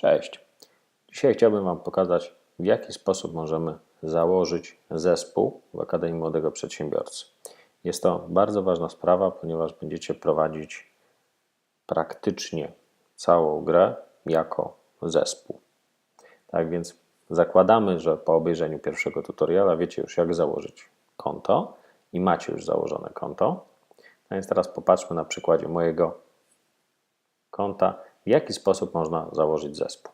Cześć. Dzisiaj chciałbym Wam pokazać, w jaki sposób możemy założyć zespół w Akademii Młodego Przedsiębiorcy. Jest to bardzo ważna sprawa, ponieważ będziecie prowadzić praktycznie całą grę jako zespół. Tak więc zakładamy, że po obejrzeniu pierwszego tutoriala wiecie już, jak założyć konto i macie już założone konto. A więc teraz popatrzmy na przykładzie mojego konta, w jaki sposób można założyć zespół.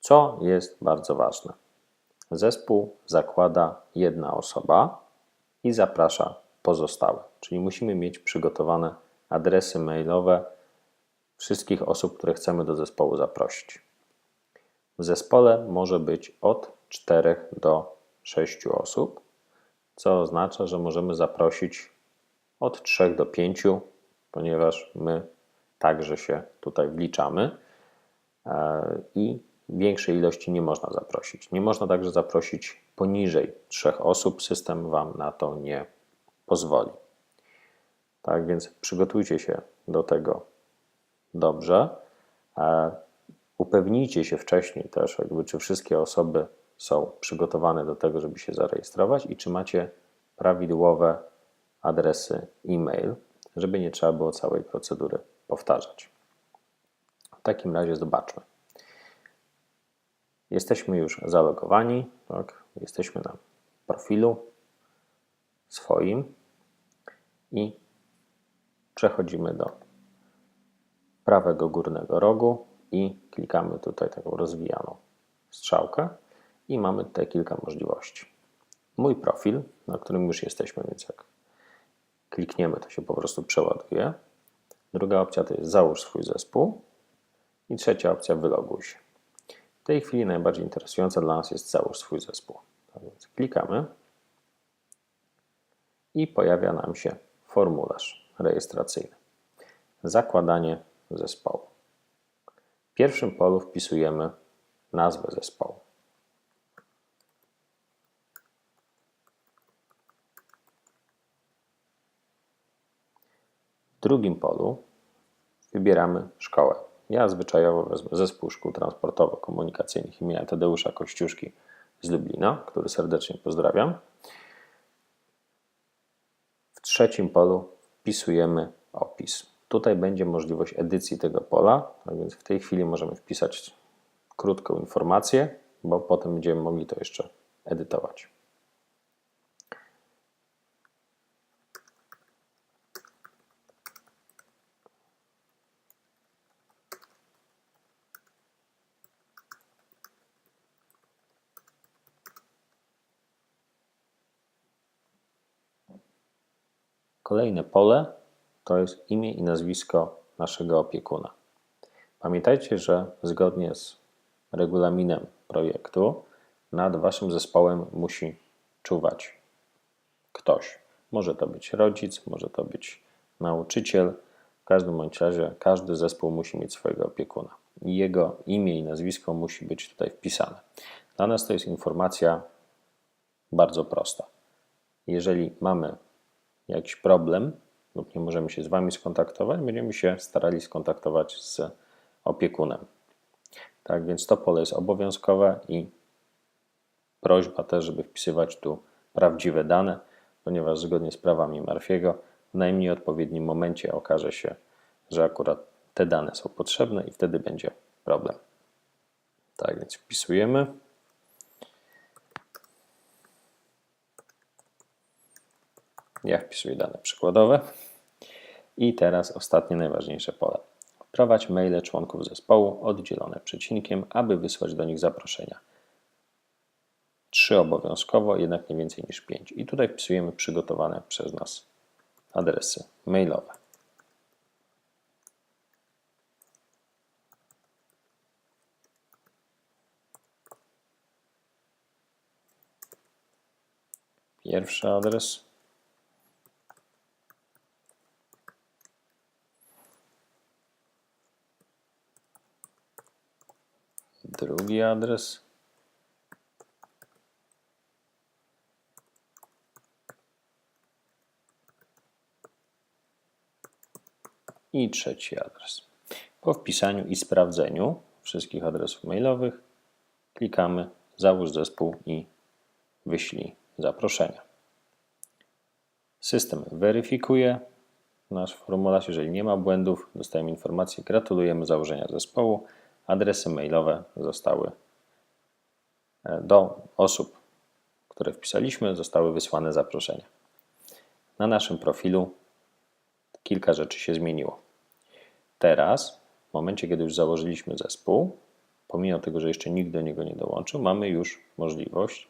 Co jest bardzo ważne? Zespół zakłada jedna osoba i zaprasza pozostałe, czyli musimy mieć przygotowane adresy mailowe wszystkich osób, które chcemy do zespołu zaprosić. W zespole może być od 4 do 6 osób, co oznacza, że możemy zaprosić od 3 do 5, ponieważ my także się tutaj wliczamy e, i większej ilości nie można zaprosić. Nie można także zaprosić poniżej trzech osób, system Wam na to nie pozwoli. Tak więc przygotujcie się do tego dobrze. E, upewnijcie się wcześniej też, jakby, czy wszystkie osoby są przygotowane do tego, żeby się zarejestrować i czy macie prawidłowe adresy e-mail, żeby nie trzeba było całej procedury powtarzać. W takim razie zobaczmy. Jesteśmy już zalogowani, tak? jesteśmy na profilu swoim i przechodzimy do prawego górnego rogu i klikamy tutaj taką rozwijaną strzałkę i mamy tutaj kilka możliwości. Mój profil, na którym już jesteśmy, więc jak klikniemy, to się po prostu przeładuje. Druga opcja to jest załóż swój zespół i trzecia opcja wyloguj się. W tej chwili najbardziej interesująca dla nas jest załóż swój zespół. Tak więc klikamy i pojawia nam się formularz rejestracyjny. Zakładanie zespołu. W pierwszym polu wpisujemy nazwę zespołu. W drugim polu wybieramy szkołę. Ja zwyczajowo wezmę zespół szkół transportowo-komunikacyjnych imienia Tadeusza Kościuszki z Lublina, który serdecznie pozdrawiam. W trzecim polu wpisujemy opis. Tutaj będzie możliwość edycji tego pola, a więc w tej chwili możemy wpisać krótką informację, bo potem będziemy mogli to jeszcze edytować. Kolejne pole to jest imię i nazwisko naszego opiekuna. Pamiętajcie, że zgodnie z regulaminem projektu nad waszym zespołem musi czuwać ktoś. Może to być rodzic, może to być nauczyciel. W każdym bądź razie każdy zespół musi mieć swojego opiekuna. Jego imię i nazwisko musi być tutaj wpisane. Dla nas to jest informacja bardzo prosta. Jeżeli mamy jakiś problem lub nie możemy się z Wami skontaktować, będziemy się starali skontaktować z opiekunem. Tak więc to pole jest obowiązkowe i prośba też, żeby wpisywać tu prawdziwe dane, ponieważ zgodnie z prawami Marfiego w najmniej odpowiednim momencie okaże się, że akurat te dane są potrzebne i wtedy będzie problem. Tak więc wpisujemy. Ja wpisuję dane przykładowe. I teraz ostatnie, najważniejsze pole. Wprowadź maile członków zespołu oddzielone przecinkiem, aby wysłać do nich zaproszenia. Trzy obowiązkowo, jednak nie więcej niż pięć. I tutaj wpisujemy przygotowane przez nas adresy mailowe. Pierwszy adres. Drugi adres. I trzeci adres. Po wpisaniu i sprawdzeniu wszystkich adresów mailowych, klikamy Załóż zespół i wyślij zaproszenia. System weryfikuje nasz formularz. Jeżeli nie ma błędów, dostajemy informację: Gratulujemy założenia zespołu. Adresy mailowe zostały e, do osób, które wpisaliśmy, zostały wysłane zaproszenia. Na naszym profilu kilka rzeczy się zmieniło. Teraz, w momencie, kiedy już założyliśmy zespół, pomimo tego, że jeszcze nikt do niego nie dołączył, mamy już możliwość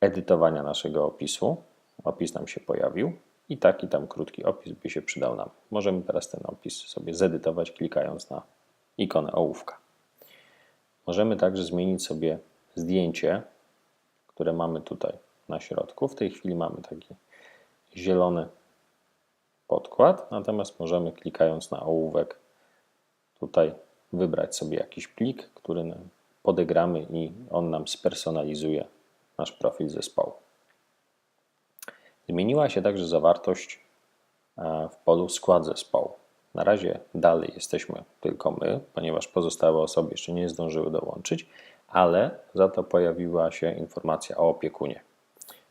edytowania naszego opisu. Opis nam się pojawił i taki tam krótki opis by się przydał nam. Możemy teraz ten opis sobie zedytować, klikając na ikonę ołówka. Możemy także zmienić sobie zdjęcie, które mamy tutaj na środku. W tej chwili mamy taki zielony podkład, natomiast możemy klikając na ołówek tutaj wybrać sobie jakiś plik, który podegramy i on nam spersonalizuje nasz profil zespołu. Zmieniła się także zawartość e, w polu skład zespołu. Na razie dalej jesteśmy tylko my, ponieważ pozostałe osoby jeszcze nie zdążyły dołączyć, ale za to pojawiła się informacja o opiekunie,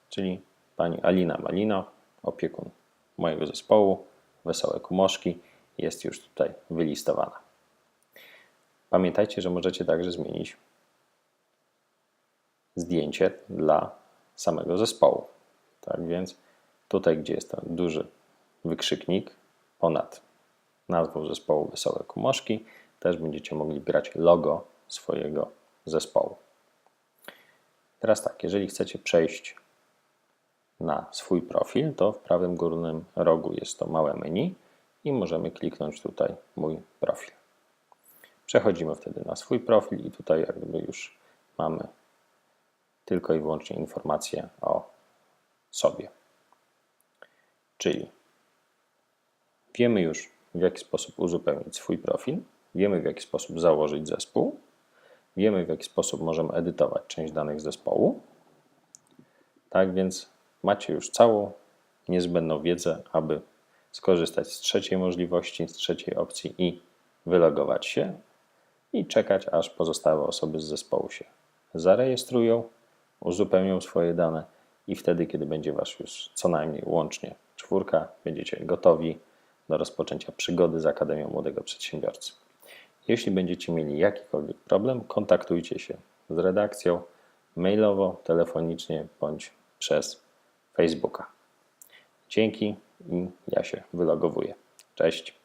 czyli pani Alina Malino, opiekun mojego zespołu, Wesołe Kumoszki, jest już tutaj wylistowana. Pamiętajcie, że możecie także zmienić zdjęcie dla samego zespołu. Tak więc tutaj, gdzie jest ten duży wykrzyknik ponad nazwą zespołu Wesołe Kumoszki, też będziecie mogli grać logo swojego zespołu. Teraz tak, jeżeli chcecie przejść na swój profil, to w prawym górnym rogu jest to małe menu i możemy kliknąć tutaj mój profil. Przechodzimy wtedy na swój profil i tutaj jakby już mamy tylko i wyłącznie informacje o sobie. Czyli wiemy już w jaki sposób uzupełnić swój profil, wiemy w jaki sposób założyć zespół, wiemy w jaki sposób możemy edytować część danych zespołu. Tak więc macie już całą niezbędną wiedzę, aby skorzystać z trzeciej możliwości, z trzeciej opcji i wylogować się i czekać, aż pozostałe osoby z zespołu się zarejestrują, uzupełnią swoje dane i wtedy, kiedy będzie Was już co najmniej łącznie czwórka, będziecie gotowi do rozpoczęcia przygody z Akademią Młodego Przedsiębiorcy. Jeśli będziecie mieli jakikolwiek problem, kontaktujcie się z redakcją mailowo, telefonicznie bądź przez Facebooka. Dzięki i ja się wylogowuję. Cześć.